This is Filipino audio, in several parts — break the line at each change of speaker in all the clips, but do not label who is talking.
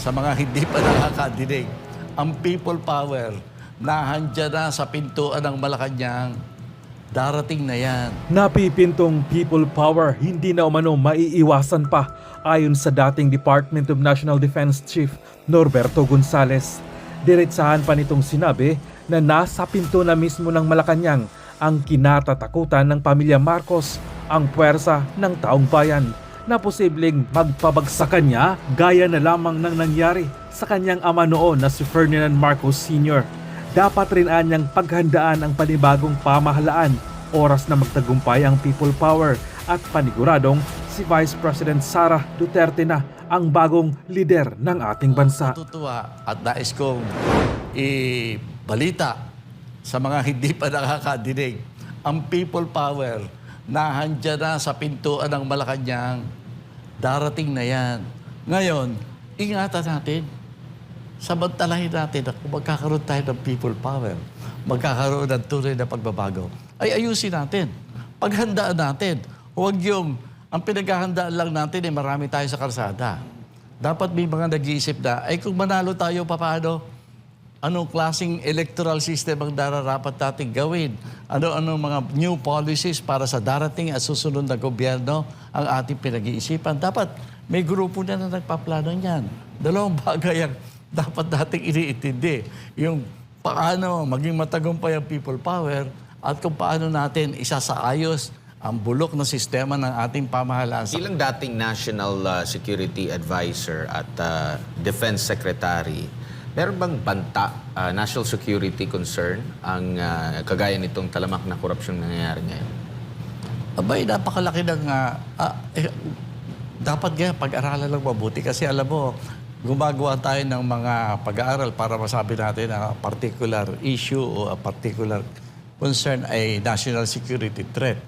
sa mga hindi pa nakakadinig, ang people power na handyan na sa pintuan ng Malacanang, darating na yan.
Napipintong people power hindi na umano maiiwasan pa ayon sa dating Department of National Defense Chief Norberto Gonzales. Diretsahan pa nitong sinabi na nasa pinto na mismo ng Malacanang ang kinatatakutan ng pamilya Marcos, ang puwersa ng taong bayan na posibleng magpabagsakan niya gaya na lamang ng nangyari sa kanyang ama noon na si Ferdinand Marcos Sr. Dapat rin anyang paghandaan ang panibagong pamahalaan, oras na magtagumpay ang people power at paniguradong si Vice President Sara Duterte na ang bagong lider ng ating bansa.
Natutuwa at nais kong ibalita sa mga hindi pa nakakadinig, ang people power na handyan na sa pintuan ng Malacanang, darating na yan. Ngayon, ingatan natin. Samantalahin natin na kung magkakaroon tayo ng people power, magkakaroon ng tunay na pagbabago, ay ayusin natin. Paghandaan natin. Huwag yung, ang pinaghahandaan lang natin eh, marami tayo sa karsada. Dapat may mga nag-iisip na, ay kung manalo tayo, paano? Anong klaseng electoral system ang dararapat natin gawin? Ano-ano mga new policies para sa darating at susunod na gobyerno ang ating pinag-iisipan? Dapat may grupo na na nagpaplano niyan. Dalawang bagay ang dapat nating iniintindi. Yung paano maging matagumpay ang people power at kung paano natin isasaayos ang bulok na sistema ng ating pamahalaan sa
Bilang dating National uh, Security Advisor at uh, Defense Secretary, meron bang banta, uh, national security concern ang uh, kagaya nitong talamak na korupsyon na nangyayari ngayon?
Abay, napakalaki ng... ah, ah, eh, dapat nga pag-aralan lang mabuti kasi alam mo, gumagawa tayo ng mga pag-aaral para masabi natin na particular issue o a particular concern ay national security threat.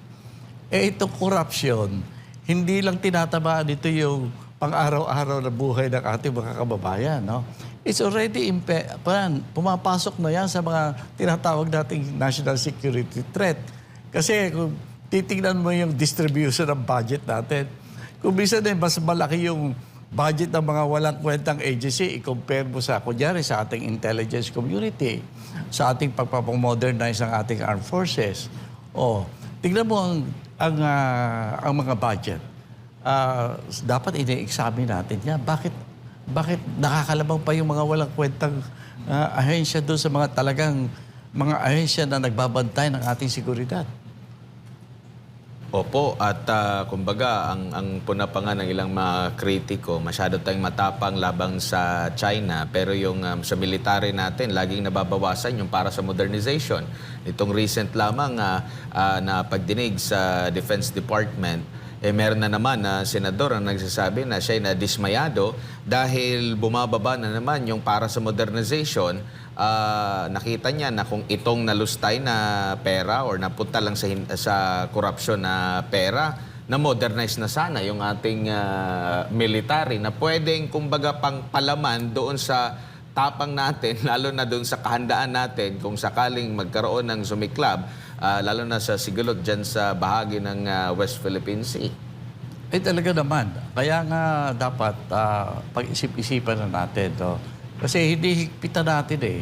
Eh itong corruption, hindi lang tinatamaan ito yung pang-araw-araw na buhay ng ating mga kababayan. No? It's already impe- pan, pumapasok na yan sa mga tinatawag nating national security threat. Kasi kung titingnan mo yung distribution ng budget natin, kung minsan eh, mas malaki yung budget ng mga walang kwentang agency, i-compare mo sa, kunyari, sa ating intelligence community, sa ating pagpapamodernize ng ating armed forces. O, tingnan mo ang, ang, ah, ang mga budget. Ah, dapat ini-examine natin yan. Bakit, bakit nakakalabang pa yung mga walang kwentang ah, ahensya doon sa mga talagang mga ahensya na nagbabantay ng ating seguridad?
Opo, at uh, kumbaga, ang, ang puna pa nga ng ilang mga kritiko, masyado tayong matapang labang sa China, pero yung um, sa military natin, laging nababawasan yung para sa modernization. Itong recent lamang ah, ah, na pagdinig sa Defense Department, eh meron na naman na senador ang nagsasabi na siya na dismayado dahil bumababa na naman yung para sa modernization. Ah, nakita niya na kung itong nalustay na pera or napunta lang sa, sa corruption na pera, na modernize na sana yung ating ah, military na pwedeng kumbaga pang palaman doon sa tapang natin, lalo na doon sa kahandaan natin kung sakaling magkaroon ng sumiklab, ah, lalo na sa sigulot dyan sa bahagi ng ah, West Philippine Sea.
Eh talaga naman. Kaya nga dapat ah, pag-isip-isipan na natin. No? Kasi hindi higpitan natin eh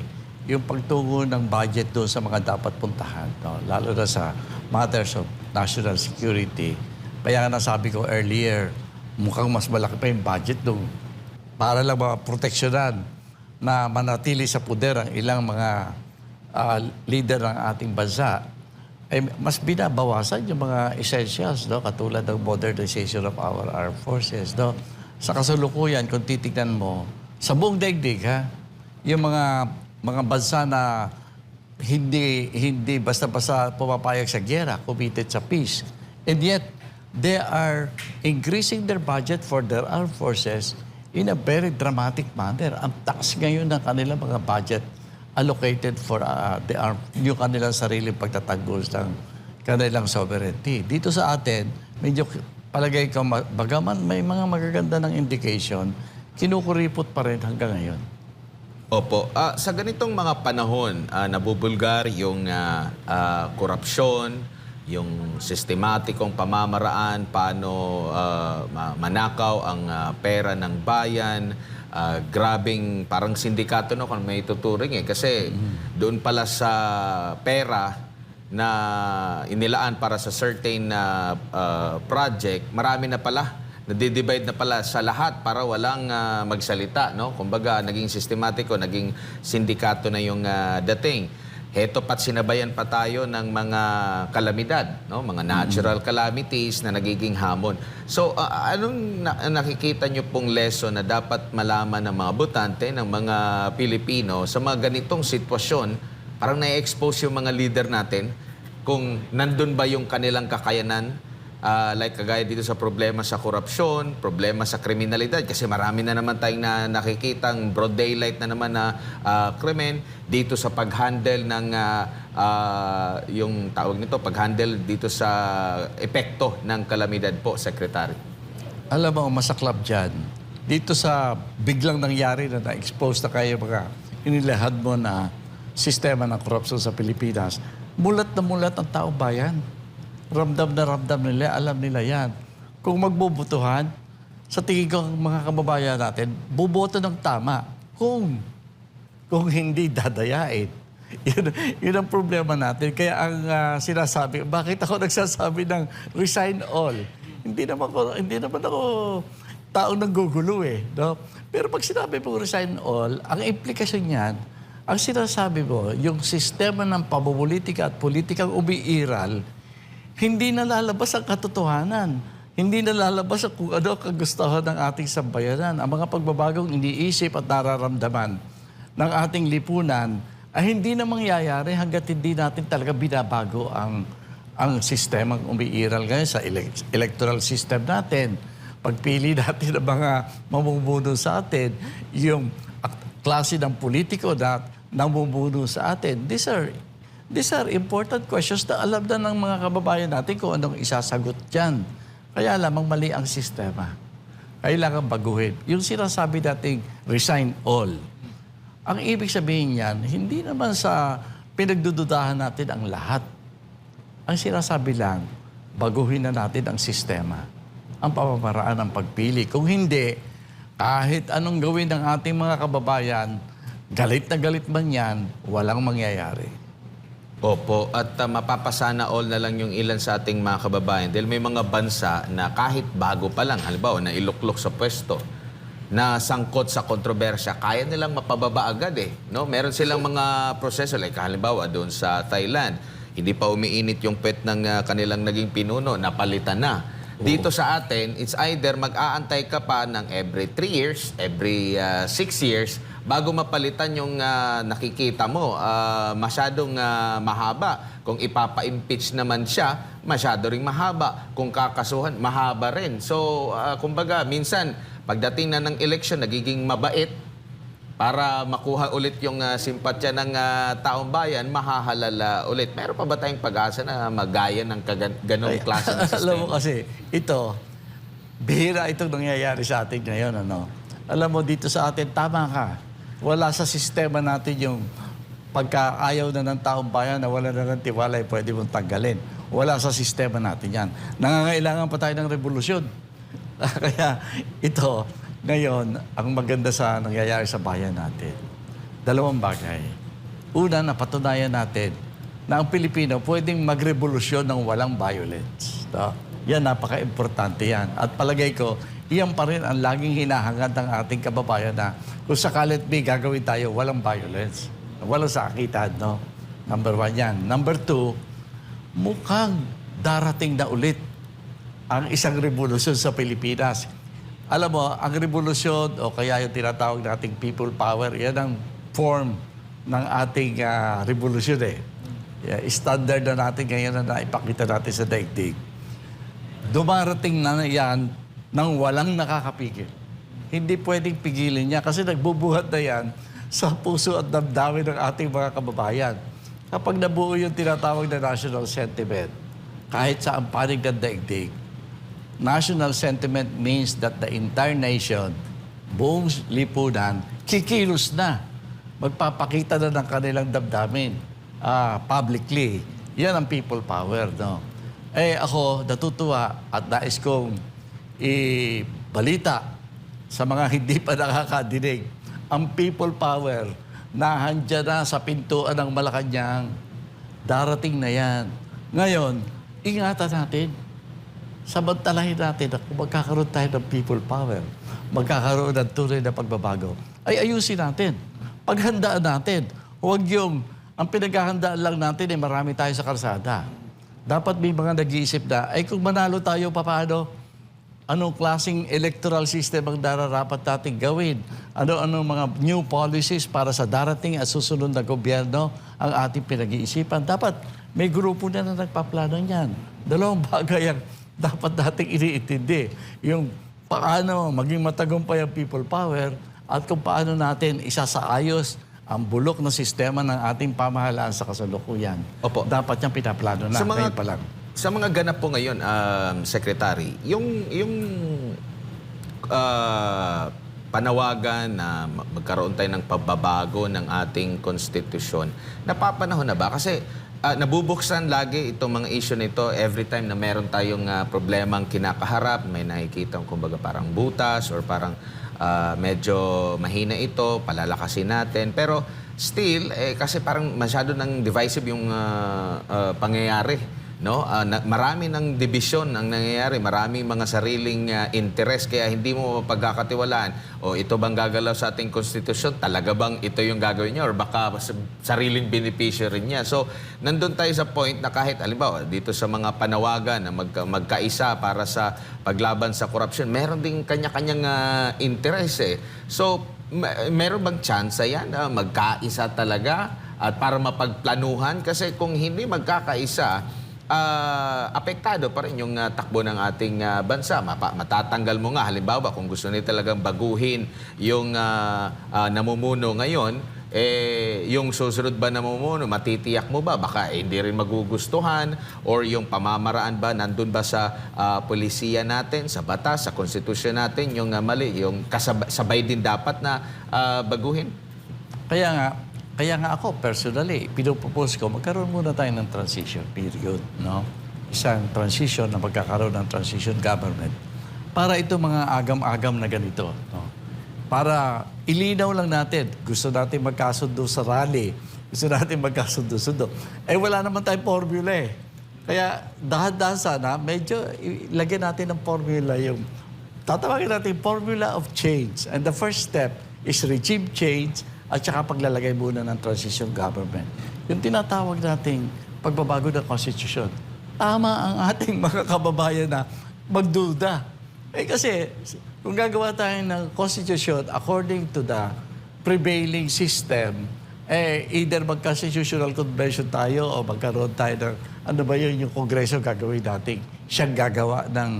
yung pagtungo ng budget doon sa mga dapat puntahan. No? Lalo na sa matters of national security. Kaya nga nasabi ko earlier, mukhang mas malaki pa yung budget doon para lang mga proteksyonan na manatili sa puder ang ilang mga ah, leader ng ating bansa ay mas binabawasan yung mga essentials, no? katulad ng modernization of our armed forces. No? Sa kasalukuyan, kung titignan mo, sa buong daigdig, ha? yung mga mga bansa na hindi hindi basta-basta pumapayag sa gera, committed sa peace. And yet, they are increasing their budget for their armed forces in a very dramatic manner. Ang taas ngayon ng kanilang mga budget allocated for uh, the arm, yung kanilang sariling pagtatanggol ng kanilang sovereignty. Dito sa atin, medyo palagay ko, ma- bagaman may mga magaganda ng indication, kinukuripot pa rin hanggang ngayon.
Opo. Ah, sa ganitong mga panahon, ah, nabubulgar yung ah, ah, korupsyon, yung sistematikong pamamaraan, paano ma- manakaw ang ah, pera ng bayan, ah, grabing parang sindikato no kung may tuturing eh. Kasi doon pala sa pera na inilaan para sa certain na ah, project, marami na pala nadidivide na pala sa lahat para walang ah, magsalita, no? Kumbaga, naging sistematiko, naging sindikato na yung ah, dating. Heto pat sinabayan pa tayo ng mga kalamidad, no? Mga natural calamities na nagiging hamon. So, ah, anong na- nakikita nyo pong lesson na dapat malaman ng mga butante, ng mga Pilipino sa mga ganitong sitwasyon? Parang na-expose yung mga leader natin kung nandun ba yung kanilang kakayanan Ah, like kagaya dito sa problema sa korupsyon, problema sa kriminalidad kasi marami na naman tayong na nakikitang broad daylight na naman na ah, krimen dito sa pag-handle ng ah, ah, yung tawag nito pag-handle dito sa epekto ng kalamidad po, Secretary.
Alam mo, masaklap dyan, dito sa biglang nangyari na na-expose na kayo mga inilahad mo na sistema ng korupsyon sa Pilipinas, mulat na mulat ang taong bayan. Ramdam na ramdam nila, alam nila yan. Kung magbubutuhan, sa tingin ko mga kababayan natin, buboto ng tama. Kung kung hindi dadayain. Yun, yun ang problema natin. Kaya ang ah, sinasabi, bakit ako nagsasabi ng resign all? Hindi naman ako, hindi naman ako taong nanggugulo eh. No? Pero pag sinabi mo resign all, ang implikasyon niyan, ang sinasabi mo, yung sistema ng pamumulitika at politikang umiiral, hindi nalalabas ang katotohanan. Hindi nalalabas ang kung ano kagustuhan ng ating sambayanan. Ang mga pagbabagong iniisip at nararamdaman ng ating lipunan ay hindi na mangyayari hanggat hindi natin talaga binabago ang ang sistemang umiiral ngayon sa elec- electoral system natin. Pagpili natin ng mga mamumuno sa atin, yung klase ng politiko na namumuno sa atin, these are These are important questions na alam na ng mga kababayan natin kung anong isasagot dyan. Kaya lamang mali ang sistema. Kailangan baguhin. Yung sinasabi nating resign all. Ang ibig sabihin niyan, hindi naman sa pinagdududahan natin ang lahat. Ang sinasabi lang, baguhin na natin ang sistema. Ang pamamaraan ng pagpili. Kung hindi, kahit anong gawin ng ating mga kababayan, galit na galit man yan, walang mangyayari.
Opo, at uh, mapapasana all na lang yung ilan sa ating mga kababayan dahil may mga bansa na kahit bago pa lang, halimbawa na iluklok sa pwesto, na sangkot sa kontrobersya, kaya nilang mapababa agad eh. No? Meron silang mga proseso, like halimbawa doon sa Thailand, hindi pa umiinit yung pet ng uh, kanilang naging pinuno, napalitan na. Dito sa atin, it's either mag-aantay ka pa ng every 3 years, every 6 years, bago mapalitan yung ah, nakikita mo. Ah, masyadong ah, mahaba. Kung ipapa-impeach naman siya, masyado ring mahaba. Kung kakasuhan, mahaba rin. So, ah, kumbaga, minsan, pagdating na ng election, nagiging mabait, para makuha ulit yung ah, simpatya ng ah, taong bayan, mahahalala ulit. Meron pa ba tayong pag-asa na magaya ng ganong klase ng
Alam mo kasi, ito, bihira itong nangyayari sa atin ngayon. Ano? Alam mo, dito sa atin, tama ka. Wala sa sistema natin yung pagka ayaw na ng taong bayan na wala na ng tiwala, eh, pwede mong tanggalin. Wala sa sistema natin yan. Nangangailangan pa tayo ng revolusyon. Kaya ito, ngayon, ang maganda sa nangyayari sa bayan natin, dalawang bagay. Una, napatunayan natin na ang Pilipino pwedeng magrevolusyon ng walang violence. No? Yan, napaka-importante yan. At palagay ko, iyan pa rin ang laging hinahangad ng ating kababayan na kung sakalit may gagawin tayo, walang violence. Walang sakitan, no? Number one yan. Number two, mukhang darating na ulit ang isang revolusyon sa Pilipinas. Alam mo, ang revolusyon o kaya yung tinatawag nating people power, yan ang form ng ating ah, revolusyon eh. Yeah, standard na natin ngayon na naipakita natin sa daigdig. Dumarating na yan nang walang nakakapigil. Hindi pwedeng pigilin niya kasi nagbubuhat na yan sa puso at damdamin ng ating mga kababayan. Kapag nabuo yung tinatawag na national sentiment, kahit sa ang panig ng daigdig, national sentiment means that the entire nation, buong lipunan, kikilos na. Magpapakita na ng kanilang damdamin ah, publicly. Yan ang people power, no? Eh ako, natutuwa at nais kong ibalita sa mga hindi pa nakakadinig, ang people power na handyan na sa pintuan ng Malacanang, darating na yan. Ngayon, ingatan natin. Samantalahin natin na kung magkakaroon tayo ng people power, magkakaroon ng tunay na pagbabago, ay ayusin natin. Paghandaan natin. Huwag yung, ang pinaghahandaan lang natin ay marami tayo sa kalsada. Dapat may mga nag-iisip na, ay kung manalo tayo, paano? Anong klaseng electoral system ang dararapat natin gawin? Ano-ano mga new policies para sa darating at susunod na gobyerno ang ating pinag-iisipan? Dapat may grupo na na nagpaplano niyan. Dalawang bagay ang dapat nating iniintindi. Yung paano maging matagumpay ang people power at kung paano natin isasaayos ang bulok na sistema ng ating pamahalaan sa kasalukuyan.
Opo.
Dapat niyang pinaplano na
Sa mga-
ngayon pa lang.
Sa mga ganap po ngayon, um, Secretary, yung, yung ah, panawagan na ma- magkaroon tayo ng pagbabago ng ating konstitusyon, napapanahon na ba? Kasi ah, nabubuksan lagi itong mga issue nito every time na meron tayong ah, problemang kinakaharap, may nakikita kumbaga parang butas or parang ah, medyo mahina ito, palalakasin natin. Pero still, eh, kasi parang masyado ng divisive yung ah, ah, pangyayari. No? Ah, na- marami ng division ang nangyayari, marami mga sariling ah, interest kaya hindi mo pagkakatiwalaan o ito bang gagalaw sa ating konstitusyon, talaga bang ito yung gagawin niya? Or baka sa- sariling benepisyo rin niya. So, nandun tayo sa point na kahit halimbawa dito sa mga panawagan na magka- magkaisa para sa paglaban sa korupsyon, meron ding kanya-kanyang ah, interest eh. So, meron bang chance yan? Na magkaisa talaga? At para mapagplanuhan? Kasi kung hindi magkakaisa ah, apektado pa rin yung ah, takbo ng ating ah, bansa. Mapa, matatanggal mo nga, halimbawa, kung gusto nila talagang baguhin yung ah, ah, namumuno ngayon, eh, yung susunod ba namumuno, matitiyak mo ba? Baka eh, hindi rin magugustuhan or yung pamamaraan ba, nandun ba sa ah, polisiya natin, sa batas, sa konstitusyon natin, yung ah, mali, yung kasabay sabay din dapat na ah, baguhin?
Kaya nga, kaya nga ako personally, pinupropose ko, magkaroon muna tayo ng transition period, no? Isang transition na magkakaroon ng transition government para ito mga agam-agam na ganito, no? Para ilinaw lang natin, gusto natin magkasundo sa rally, gusto natin magkasundo-sundo. Eh wala naman tayong formula eh. Kaya dahan-dahan sana, medyo ilagyan natin ng formula yung tatawagin natin formula of change. And the first step is regime change at saka paglalagay muna ng transition government. Yung tinatawag nating pagbabago ng constitution. Tama ang ating mga kababayan na magduda. Eh kasi kung gagawa tayo ng constitution according to the prevailing system, eh, either mag-constitutional convention tayo o magkaroon tayo ng, ano ba yun, yung kongreso gagawin natin. Siyang gagawa ng,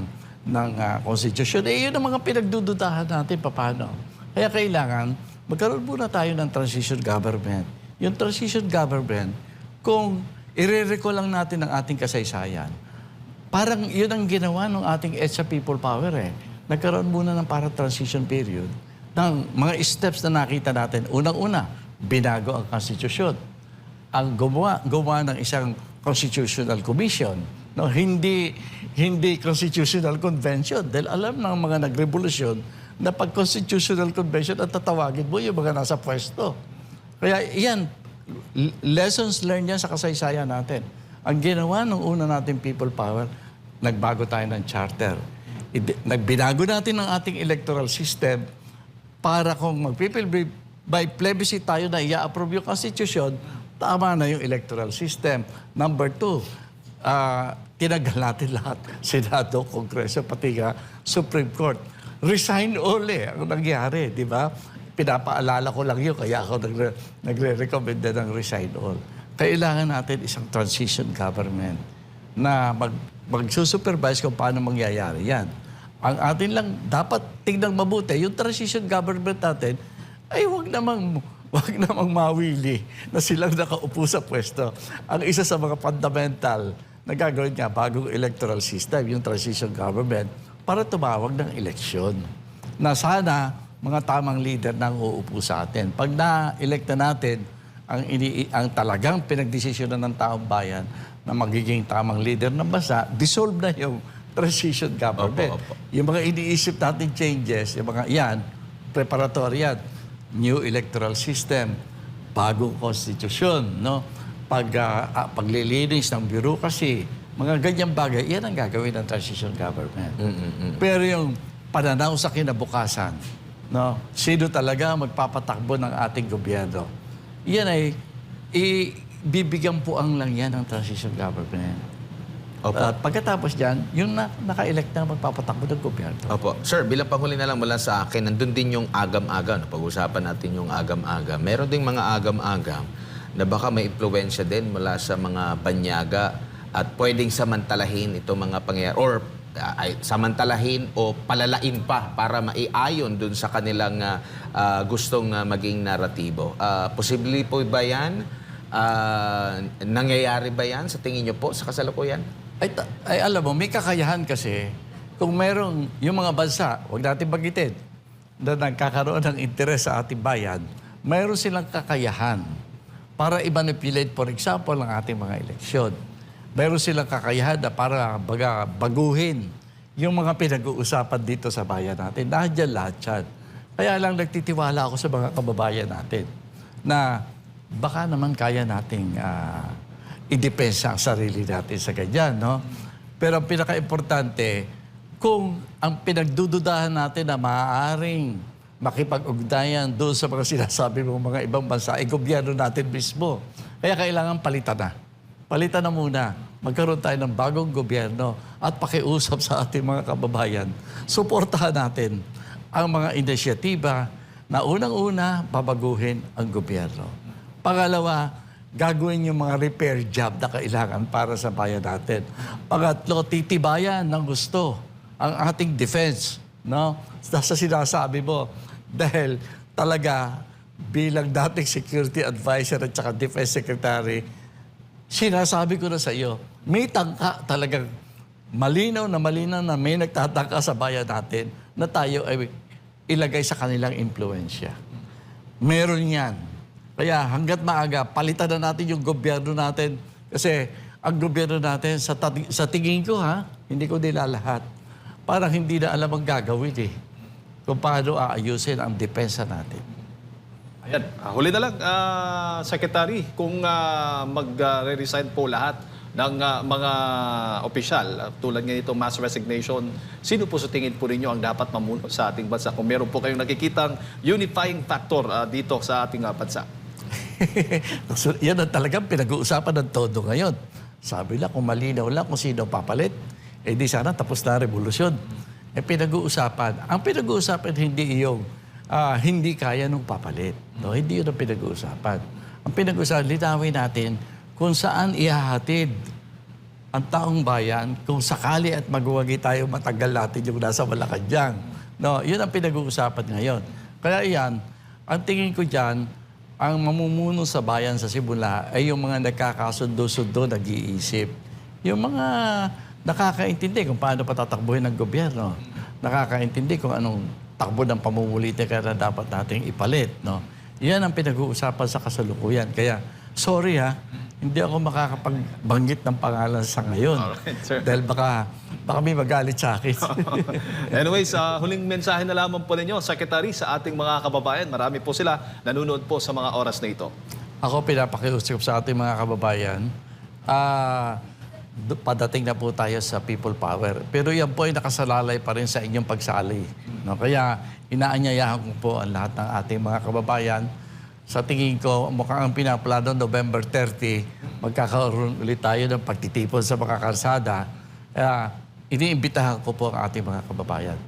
ng ah, constitution. Eh, yun ang mga pinagdududahan natin, paano. Kaya kailangan, magkaroon muna tayo ng transition government. Yung transition government, kung ire-recall lang natin ang ating kasaysayan, parang yun ang ginawa ng ating EDSA People Power eh. Nagkaroon muna ng parang transition period ng mga steps na nakita natin. Unang-una, binago ang konstitusyon. Ang gumawa, gumawa ng isang constitutional commission. No, hindi hindi constitutional convention dahil alam ng mga nagrevolusyon na pag constitutional convention at tatawagin mo yung mga nasa pwesto. Kaya yan, lessons learned yan sa kasaysayan natin. Ang ginawa ng una nating people power, nagbago tayo ng charter. Nagbinago natin ang ating electoral system para kung magpipil by plebiscite tayo na i-approve yung constitution, tama na yung electoral system. Number two, ah, tinagal natin lahat. Senado, Kongreso, pati nga Supreme Court. Resign eh, ang nangyari, di ba? Pinapaalala ko lang yun, kaya ako nagre- nagre-recommend na ng resign all. Kailangan natin isang transition government na mag, magsusupervise kung paano mangyayari yan. Ang atin lang, dapat tingnan mabuti, yung transition government natin, ay wag namang, wag namang mawili na silang nakaupo sa pwesto. Ang isa sa mga fundamental na gagawin niya bagong electoral system, yung transition government, para tumawag ng eleksyon. Na sana mga tamang leader nang uupo sa atin. Pag na-elect na natin, ang, ini, ang talagang pinagdesisyonan ng taong bayan na magiging tamang leader ng bansa, dissolve na yung transition government.
Opo, opo.
Yung mga iniisip natin changes, yung mga yan, preparatory yan. New electoral system, bagong konstitusyon, no? Pag, ah, paglilinis ng bureaucracy, mga ganyang bagay, yan ang gagawin ng transition government. Pero yung pananaw sa kinabukasan, no? Sino talaga magpapatakbo ng ating gobyerno? Yan ay ibibigyan po ang lang yan ng transition government.
Opo.
At pagkatapos dyan, yung na, naka-elect na magpapatakbo ng gobyerno.
Opo. Sir, bilang panghuli na lang mula sa akin, nandun din yung agam-agam. Pag-usapan natin yung agam-agam. Meron ding mga agam-agam na baka may impluensya din mula sa mga banyaga at pwedeng samantalahin itong mga pangyayari or uh, samantalahin o palalain pa para maiayon dun sa kanilang uh, uh, gustong uh, maging naratibo. Uh, posible po ba yan? Uh, nangyayari ba yan sa tingin nyo po sa kasalukuyan?
Ay, ay alam mo, may kakayahan kasi kung merong yung mga bansa, huwag natin bagitin, na nagkakaroon ng interes sa ating bayan, mayroon silang kakayahan para i-manipulate, for example, ang ating mga eleksyon. Mayroon silang kakayahan para baga, baguhin yung mga pinag-uusapan dito sa bayan natin. Nandiyan lahat yan. Kaya lang nagtitiwala ako sa mga kababayan natin na baka naman kaya nating ah, idepensa ang sarili natin sa ganyan, no? Pero ang pinaka-importante, kung ang pinagdududahan natin na maaaring makipag-ugnayan doon sa mga sinasabi ng mga ibang bansa, ay gobyerno natin mismo. Kaya kailangan palitan na. Palitan na muna. Magkaroon tayo ng bagong gobyerno at pakiusap sa ating mga kababayan. Suportahan natin ang mga inisyatiba na unang-una babaguhin ang gobyerno. Pangalawa, gagawin yung mga repair job na kailangan para sa bayan natin. Pangatlo, titibayan ng gusto ang ating defense. No? Sa sinasabi mo, dahil talaga bilang dating security advisor at saka defense secretary, sinasabi ko na sa iyo, may tangka talagang malinaw na malinaw na may nagtatangka sa bayan natin na tayo ay ilagay sa kanilang impluensya. Meron yan. Kaya hanggat maaga, palitan na natin yung gobyerno natin. Kasi ang gobyerno natin, sa, sa tingin ko ha, hindi ko nila lahat, parang hindi na alam ang gagawin eh. Kung paano aayusin ang depensa natin.
Ayan, ah, huli na lang, ah, Secretary, kung ah, mag-resign po lahat ng ah, mga opisyal, ah, tulad nga nito mass resignation, sino po sa tingin po ninyo ang dapat mamuno sa ating bansa? Kung meron po kayong nakikitang unifying factor ah, dito sa ating ah, bansa.
so, yan ang talagang pinag-uusapan ng todo ngayon. Sabi lang, kung malinaw lang kung sino papalit, eh di sana tapos na ang revolusyon. Eh pinag-uusapan. Ang pinag-uusapan hindi yung ah, hindi kaya nung papalit. No? Hindi yun ang pinag-uusapan. Ang pinag-uusapan, linawin natin kung saan ihahatid ang taong bayan kung sakali at magwagi tayo matagal natin yung nasa Malacanang. No, yun ang pinag-uusapan ngayon. Kaya yan, ang tingin ko dyan, ang mamumuno sa bayan sa Simula ay yung mga nagkakasundo-sundo, nag-iisip. Yung mga nakakaintindi kung paano patatakbuhin ng gobyerno. Nakakaintindi kung anong takbo ng pamumulitin kaya na dapat nating ipalit. No? Yan ang pinag-uusapan sa kasalukuyan. Kaya, sorry ha, hindi ako makakapagbanggit ng pangalan sa ngayon.
Alright, sir.
Dahil baka, baka may magalit sa akin.
Anyways, ah, huling mensahe na lamang po ninyo, Secretary, sa ating mga kababayan. Marami po sila nanonood po sa mga oras na ito.
Ako pinapakiusap sa ating mga kababayan, ah, d- padating na po tayo sa people power. Pero yan po ay nakasalalay pa rin sa inyong pagsali. No? Kaya inaanyayahan ko po ang lahat ng ating mga kababayan. Sa tingin ko, mukhang ang pinaplano November 30, magkakaroon ulit tayo ng pagtitipon sa mga kalsada. Kaya iniimbitahan ko po ang ating mga kababayan.